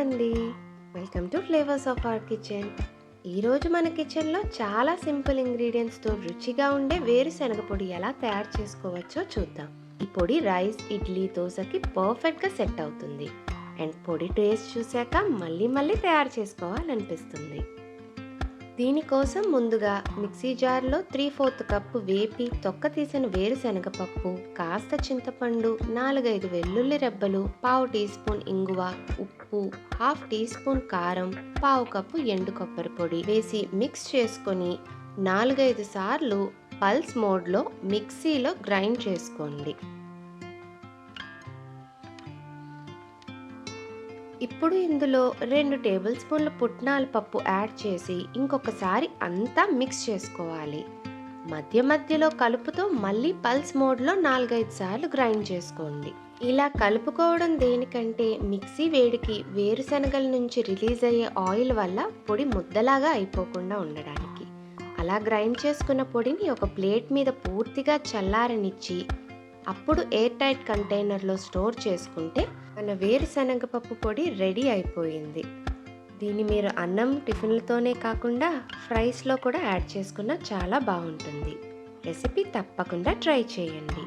అండి. Welcome to flavours of our kitchen ఈరోజు మన కిచెన్లో చాలా సింపుల్ ఇంగ్రీడియంట్స్తో రుచిగా ఉండే వేరుశనగ పొడి ఎలా తయారు చేసుకోవచ్చో చూద్దాం. ఈ పొడి రైస్ ఇడ్లీ దోశకి పర్ఫెక్ట్గా సెట్ అవుతుంది. అండ్ పొడి టేస్ట్ చూశాక మళ్ళీ మళ్ళీ తయారు చేసుకోవాలనిపిస్తుంది. దీనికోసం ముందుగా మిక్సీ జార్లో త్రీ ఫోర్త్ కప్పు వేపి తొక్క తీసిన వేరుశనగ పప్పు కాస్త చింతపండు నాలుగైదు వెల్లుల్లి రెబ్బలు పావు టీ స్పూన్ ఇంగువ ఉప్పు హాఫ్ టీ స్పూన్ కారం పావు కప్పు ఎండు కొబ్బరి పొడి వేసి మిక్స్ చేసుకొని నాలుగైదు సార్లు పల్స్ మోడ్లో మిక్సీలో గ్రైండ్ చేసుకోండి. ఇప్పుడు ఇందులో రెండు టేబుల్ స్పూన్ల పుట్నాల పప్పు యాడ్ చేసి ఇంకొకసారి అంతా మిక్స్ చేసుకోవాలి. మధ్య మధ్యలో కలుపుతో మళ్ళీ పల్స్ మోడ్లో నాలుగైదు సార్లు గ్రైండ్ చేసుకోండి. ఇలా కలుపుకోవడం దేనికంటే మిక్సీ వేడికి వేరుశనగల నుంచి రిలీజ్ అయ్యే ఆయిల్ వల్ల పొడి ముద్దలాగా అయిపోకుండా ఉండడానికి. అలా గ్రైండ్ చేసుకున్న పొడిని ఒక ప్లేట్ మీద పూర్తిగా చల్లారనిచ్చి అప్పుడు ఎయిర్ టైట్ కంటైనర్లో స్టోర్ చేసుకుంటే మన వేరుశనగ పప్పు పొడి రెడీ అయిపోయింది. దీన్ని మీరు అన్నం టిఫిన్లతోనే కాకుండా ఫ్రైస్లో కూడా యాడ్ చేసుకున్న చాలా బాగుంటుంది. రెసిపీ తప్పకుండా ట్రై చేయండి.